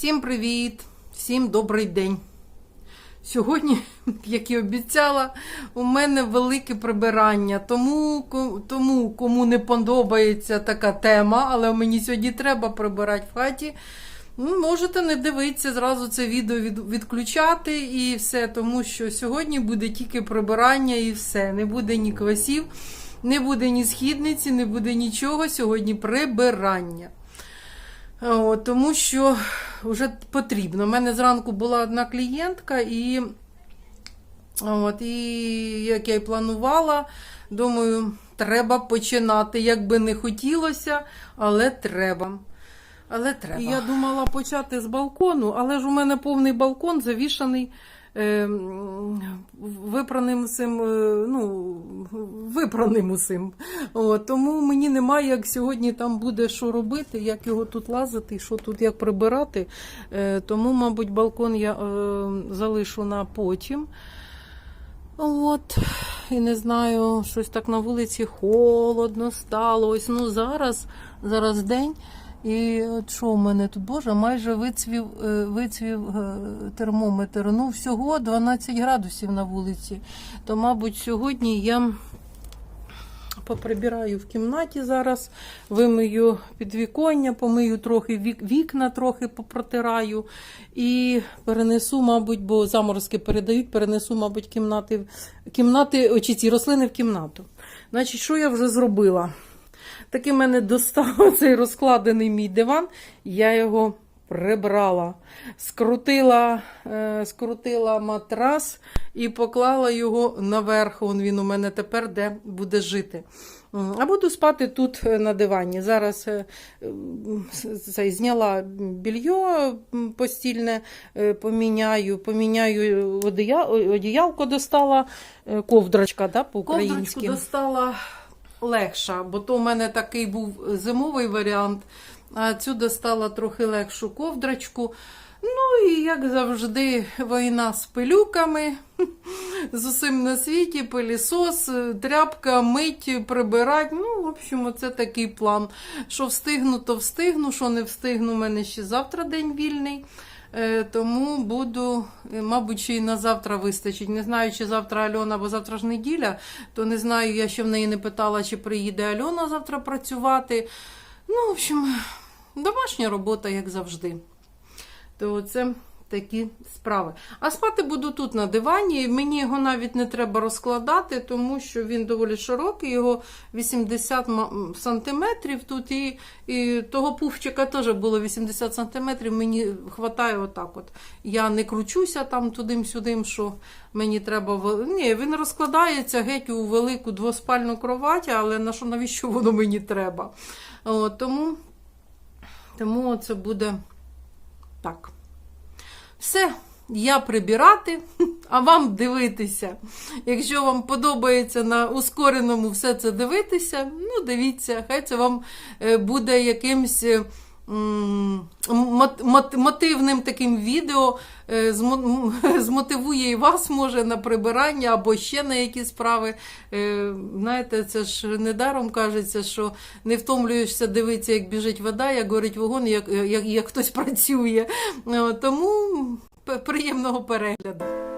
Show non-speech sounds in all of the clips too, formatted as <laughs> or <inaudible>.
Всім привіт! Всім добрий день! Сьогодні, <laughs> як і обіцяла, у мене велике прибирання. Тому, тому кому не подобається така тема, але мені сьогодні треба прибирати в хаті. ну, Можете не дивитися, зразу це відео відключати і все, тому що сьогодні буде тільки прибирання і все. Не буде ні квасів, не буде ні східниці, не буде нічого. Сьогодні прибирання. О, тому що вже потрібно. У мене зранку була одна клієнтка, і, от, і як я й планувала, думаю, треба починати. Як би не хотілося, але треба. Але треба. Я думала почати з балкону, але ж у мене повний балкон завішаний випраним усім, е, ну, випраним усім. Тому мені немає, як сьогодні там буде що робити, як його тут лазити, що тут як прибирати. Е, тому, мабуть, балкон я е, залишу на потім. От, і не знаю, щось так на вулиці холодно стало. Ось ну зараз, зараз день. І от що в мене тут, Боже, майже вицвів, е, вицвів е, термометр. Ну, всього 12 градусів на вулиці. То, мабуть, сьогодні я поприбираю в кімнаті зараз, вимию підвіконня, помию трохи вік- вікна, трохи попротираю і перенесу, мабуть, бо заморозки передають, перенесу, мабуть, кімнати, кімнати очі ці рослини в кімнату. Значить, що я вже зробила? Таки мене достав <laughs> цей розкладений мій диван, я його прибрала, скрутила, е, скрутила матрас і поклала його наверх. Он він у мене тепер де буде жити. А буду спати тут е, на дивані. Зараз е, це, зняла більйо постільне, е, поміняю, поміняю одія, одіялко достала, ковдрочка да, по-українськи. Ковдрочку достала легша, бо то в мене такий був зимовий варіант, а цю достала трохи легшу ковдрочку. Ну і як завжди, війна з пилюками, <laughs> з усім на світі, пилісос, тряпка, мить, прибирати. Ну, в общем, це такий план. Що встигну, то встигну, що не встигну, у мене ще завтра день вільний. Е, Тому буду, е, мабуть, ще й на завтра вистачить. Не знаю, чи завтра Альона, бо завтра ж неділя, то не знаю, я ще в неї не питала, чи приїде Альона завтра працювати. Ну, в общем, домашня робота, як завжди. То це такі справи. А спати буду тут на дивані. Мені його навіть не треба розкладати, тому що він доволі широкий, його 80 ма- сантиметрів тут, і, і того пуфчика теж було 80 сантиметрів. Мені вистачає отак. от. Я не кручуся там тудим-сюдим, що мені треба. Ні, він розкладається геть у велику двоспальну кровать, але на що навіщо воно мені треба? От, тому, тому це буде так. Все, я прибирати, <laughs> а вам дивитися. Якщо вам подобається на ускореному все це дивитися, ну дивіться, хай це вам е, буде якимсь е, мотивним таким відео, е, <laughs> змотивує і вас, може, на прибирання або ще на які справи. Е, Знаєте, це ж недаром кажеться, що не втомлюєшся дивитися, як біжить вода, як горить вогонь, як, як, як хтось <laughs> працює. Е, Тому приємного перегляду.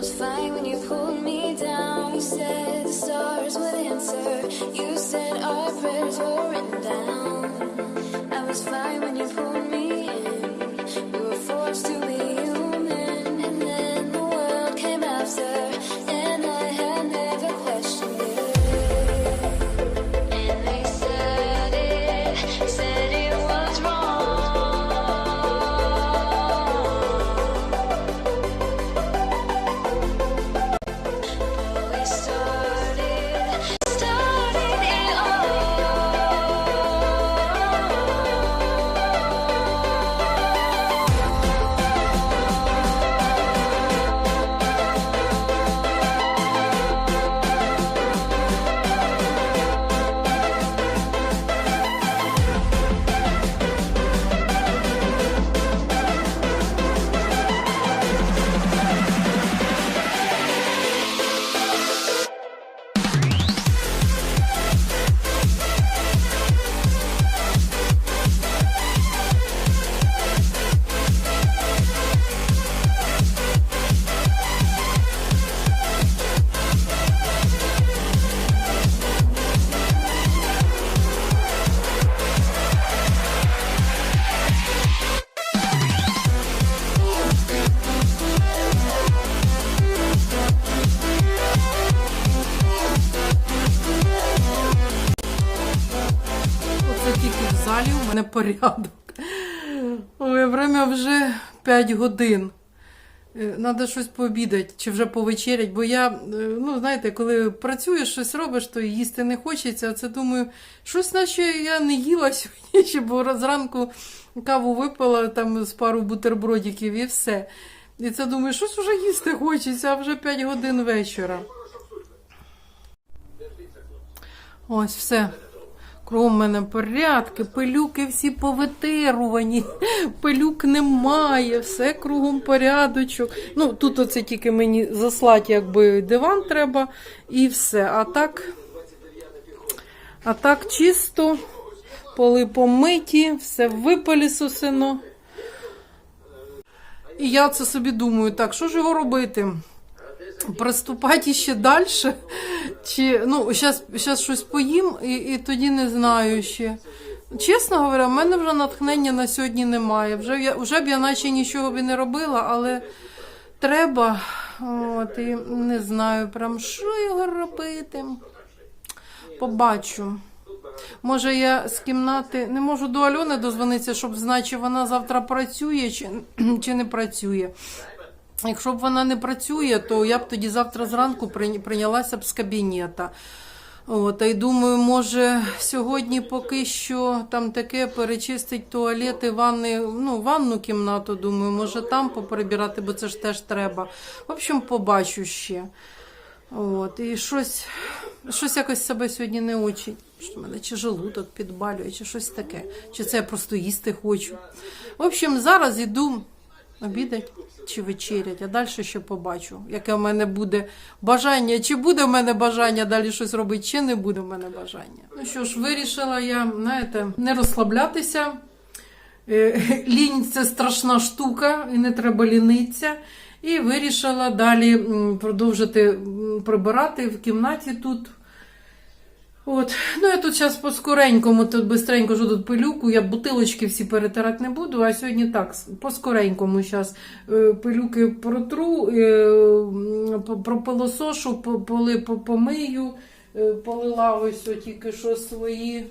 Was fine when you pulled me down. You said the stars would answer. You said our prayers were порядок. Ой, время вже 5 годин. Треба щось пообідати чи вже повечерять, бо я, е, ну, знаєте, коли працюєш, щось робиш, то їсти не хочеться. А це думаю, щось наче я не їла <laughs> сьогодні, бо зранку каву випила там з пару бутербродиків і все. І це думаю, щось вже їсти хочеться, а вже 5 годин вечора. Ось все. Кругом мене порядки, пилюки всі повитирувані, <laughs> пилюк немає, все кругом порядочок. Ну, тут оце тільки мені заслати, якби диван треба, і все. А так, а так чисто, поли помиті, все випилісосено. І я це собі думаю, так, що ж його робити? Приступати ще далі? Чи ну, зараз щось поїм і, і тоді не знаю ще. Чесно говоря, в мене вже натхнення на сьогодні немає. Вже, я, вже б я наче нічого б не робила, але треба. От, і не знаю, прям що його робити. Побачу. Може, я з кімнати не можу до Альони дозвонитися, щоб знати, чи вона завтра працює, чи, <clears throat> чи не працює. Якщо б вона не працює, то я б тоді завтра зранку прийнялася б з кабінета. От, й думаю, може сьогодні поки що там таке перечистить туалети, ванни, ну, ванну кімнату, думаю, може там поприбирати, бо це ж теж треба. В общем, побачу ще. От, і щось, щось якось себе сьогодні не очень. Що мене чи желудок підбалює, чи щось таке. Чи це я просто їсти хочу. В общем, зараз іду обідать чи вечерять, а далі ще побачу, яке в мене буде бажання, чи буде в мене бажання далі щось робити, чи не буде в мене бажання. Ну що ж, вирішила я, знаєте, не розслаблятися. Е, <laughs> Лінь це страшна штука, і не треба лінитися. І вирішила далі продовжити прибирати в кімнаті тут. От. Ну, я тут зараз по-скоренькому, тут бистренько ж тут пилюку, я бутилочки всі перетирати не буду, а сьогодні так, по-скоренькому зараз пилюки протру, е, пропилосошу, помию, е, полила ось тільки що свої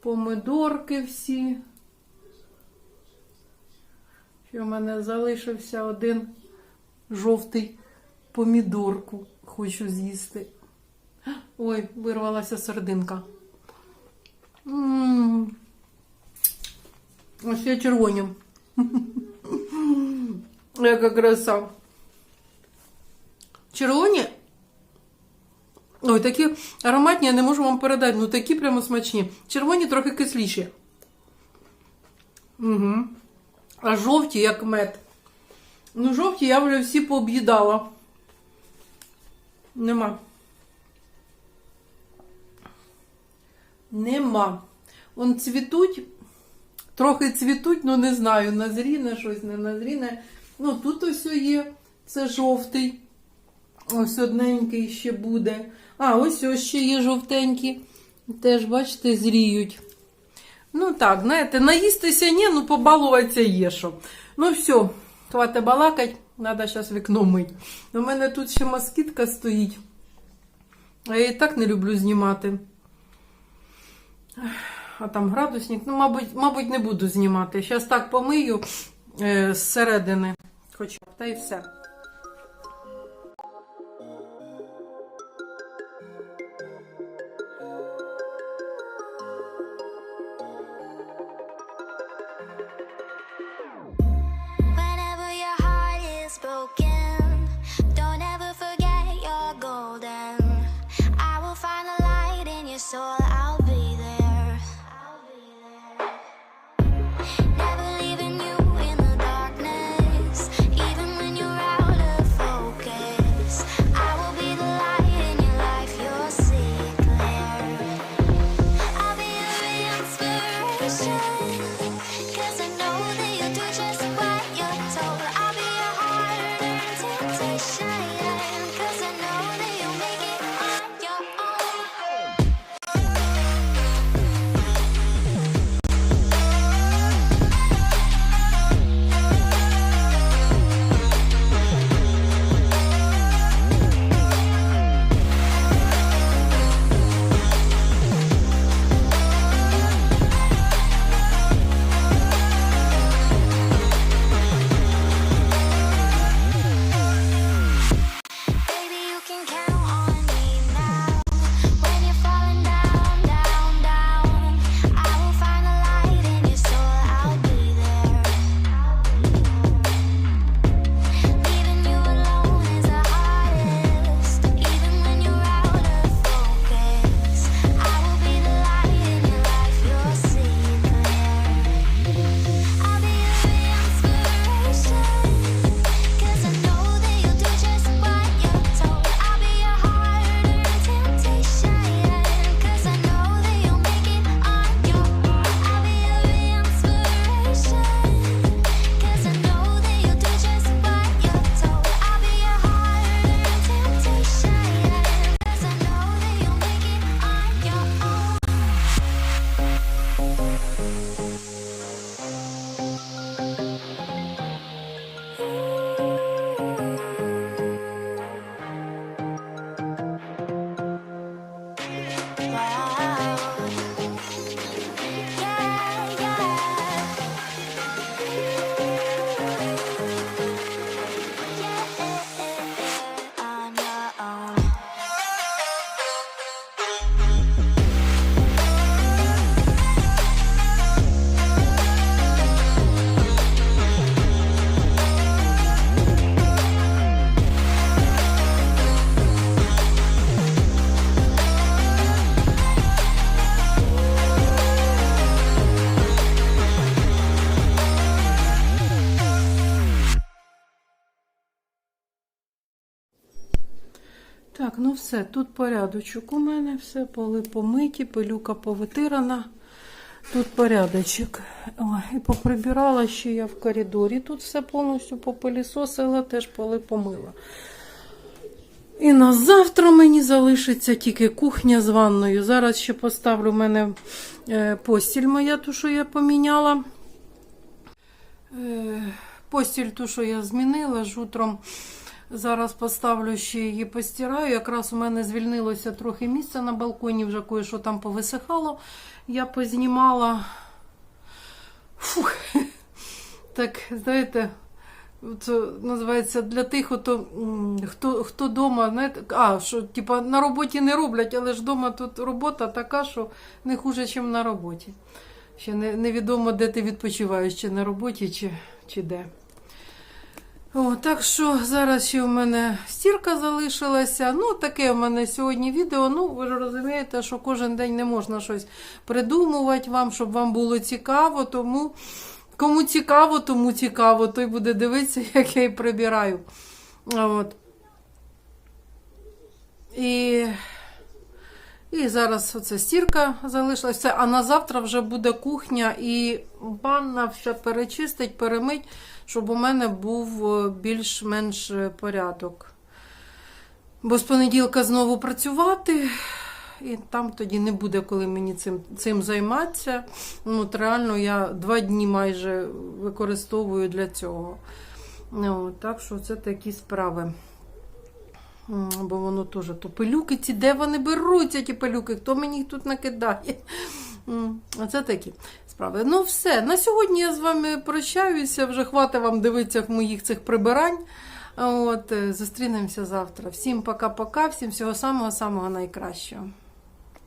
помидорки всі. Ще в мене залишився один жовтий помідорку, хочу з'їсти. Ой, вирвалася сердинка. М. Ось я червоні. <laughs> Яка краса. Червоні. Ой, такі ароматні, я не можу вам передати, ну такі прямо смачні. Червоні трохи кисліші. Угу. А жовті, як мед. Ну, жовті я вже всі пооб'їдала. Нема. Нема. Вон цвітуть, трохи цвітуть, ну не знаю, назріне щось, не назріне. Ну, тут ось є Це жовтий. Ось одненький ще буде. А, ось ось ще є жовтенькі. Теж, бачите, зріють. Ну так, знаєте, наїстися ні, ну побалуватися є що. Ну все, хватить балакать, треба зараз вікно мить. У мене тут ще москітка стоїть. А я і так не люблю знімати. А там градусник. Ну, мабуть, мабуть, не буду знімати. Зараз так помию е, зсередини. Хоча б, та й все. Broken, Так, ну все, тут порядочок у мене, все поли помиті, пилюка повитирана. Тут порядочок. Ой, і поприбирала ще я в коридорі. Тут все повністю попилісосила, теж поли помила. І на завтра мені залишиться тільки кухня з ванною. Зараз ще поставлю в мене е, постіль моя, ту, що я поміняла. Е, Постіль, ту, що я змінила ж утром. Зараз поставлю ще її постираю. Якраз у мене звільнилося трохи місця на балконі, вже кое-що там повисихало. Я познімала. Фух. Так, знаєте, це називається для тих, хто, хто, хто дома, знаєте, а, що типа на роботі не роблять, але ж вдома тут робота така, що не хуже, ніж на роботі. Ще не, невідомо, де ти відпочиваєш, чи на роботі, чи, чи де. О, так що зараз ще у мене стірка залишилася. Ну, таке у мене сьогодні відео. Ну, ви ж розумієте, що кожен день не можна щось придумувати вам, щоб вам було цікаво. Тому кому цікаво, тому цікаво, той буде дивитися, <laughs> як я і прибираю. От. І І зараз оце стірка залишилася. А на завтра вже буде кухня і ванна ще перечистить, перемить, щоб у мене був е, більш-менш е, порядок. Бо з понеділка знову працювати, і там тоді не буде, коли мені цим, цим займатися. Ну, от реально я два дні майже використовую для цього. Ну, так що це такі справи. Бо воно теж то пилюки ці, де вони беруться, ті пилюки, хто мені їх тут накидає. М, Оце такі справи. Ну, все. На сьогодні я з вами прощаюся. Вже хватить вам дивитися моїх цих прибирань. От, е, зустрінемося завтра. Всім пока-пока, всім всього самого-самого найкращого.